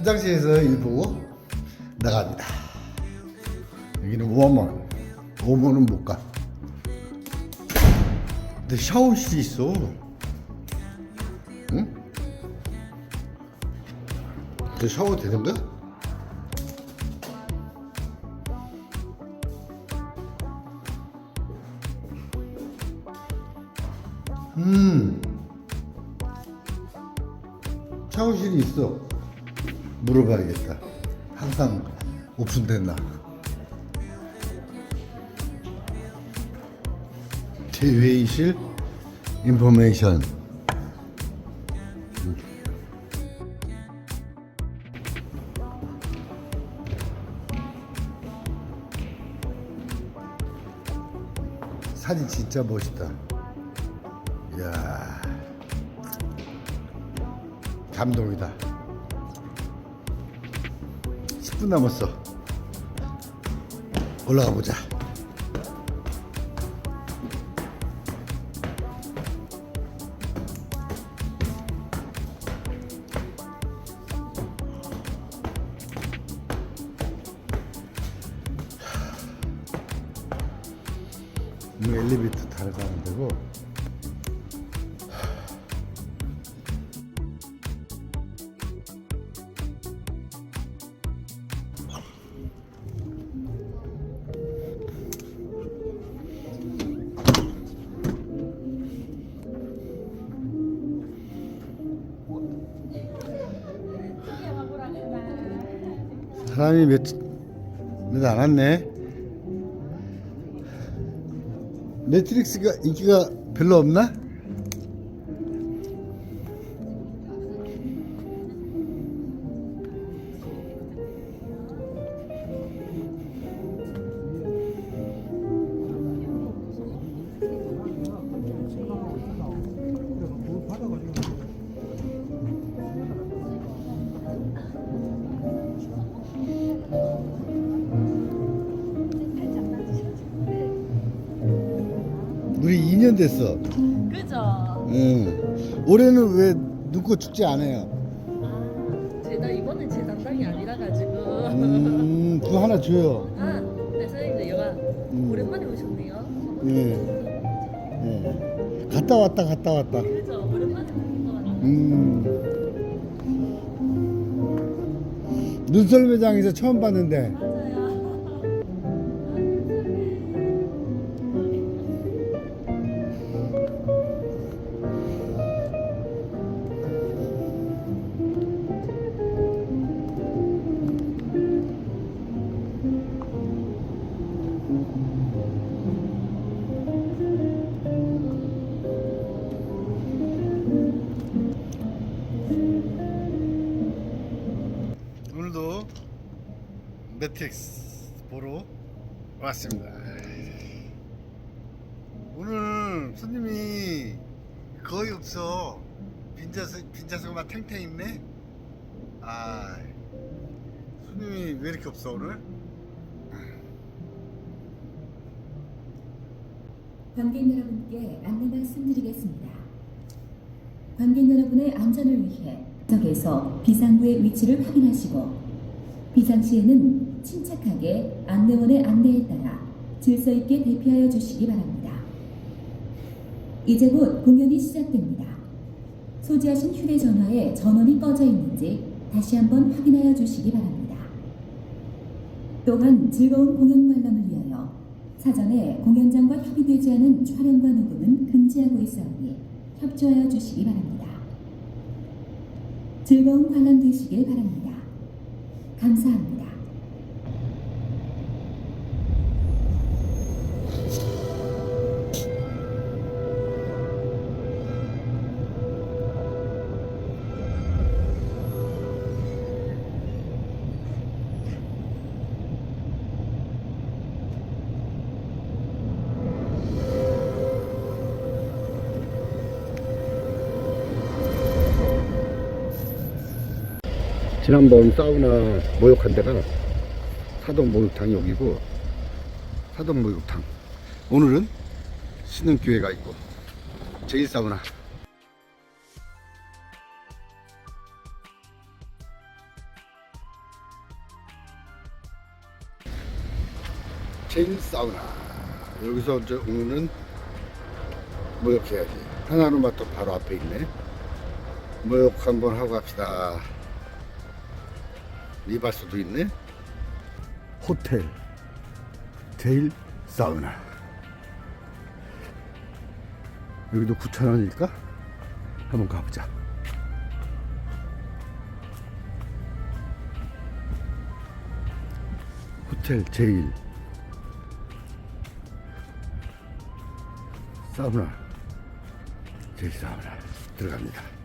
화장실에서 일보고 나갑니다. 여기는 워먼. 워먼은 못 가. 근데 샤워실이 있어. 응? 저 샤워 되는가? 음. 샤워실이 있어. 물어봐야겠다. 항상 오픈됐나? 대회의실 인포메이션. 사진 진짜 멋있다. 이야. 감동이다. 10분 남았어. 올라가 보자. 이 엘리베이터 타러 가는 데고 사람이 몇, 몇 안 왔네. 매트릭스가 인기가 별로 없나? 2년 됐어. 그죠? 응. 올해는 왜 눈꽃 축제 안 해요? 아, 제가 이번엔 제 담당이 아니라 가지고. 음, 그거 하나 줘요. 아, 네 선생님 여가 음. 오랜만에 오셨네요. 예. 예. 갔다 왔다 갔다 왔다. 그죠? 오랜만에 오신 것 같아요. 음. 눈썰 매장에서 처음 봤는데 매트릭스 보러 왔습니다. 오늘 손님이 거의 없어. 빈자석 빈자석만 탱탱 있네. 아 손님이 왜 이렇게 없어 오늘? 관객 여러분께 안내 말씀드리겠습니다. 관객 여러분의 안전을 위해 석에서 비상구의 위치를 확인하시고 비상시에는 침착하게 안내원의 안내에 따라 질서 있게 대피하여 주시기 바랍니다. 이제 곧 공연이 시작됩니다. 소지하신 휴대 전화에 전원이 꺼져 있는지 다시 한번 확인하여 주시기 바랍니다. 또한 즐거운 공연 관람을 위하여 사전에 공연장과 협의되지 않은 촬영과 녹음은 금지하고 있사오니 협조하여 주시기 바랍니다. 즐거운 관람 되시길 바랍니다. 감사합니다. 지난번 사우나 목욕한 데가 사동 목욕탕이 여기고 사동 목욕탕. 오늘은 신흥 교회가 있고 제일 사우나. 제일 사우나. 여기서 이제 오늘은 목욕해야지. 하나로마트 바로 앞에 있네. 목욕 한번 하고 갑시다. 리바스도 있네. 호텔 제일 사우나. 여기도 9,000원일까? 한번 가보자. 호텔 제일 사우나. 제일 사우나. 들어갑니다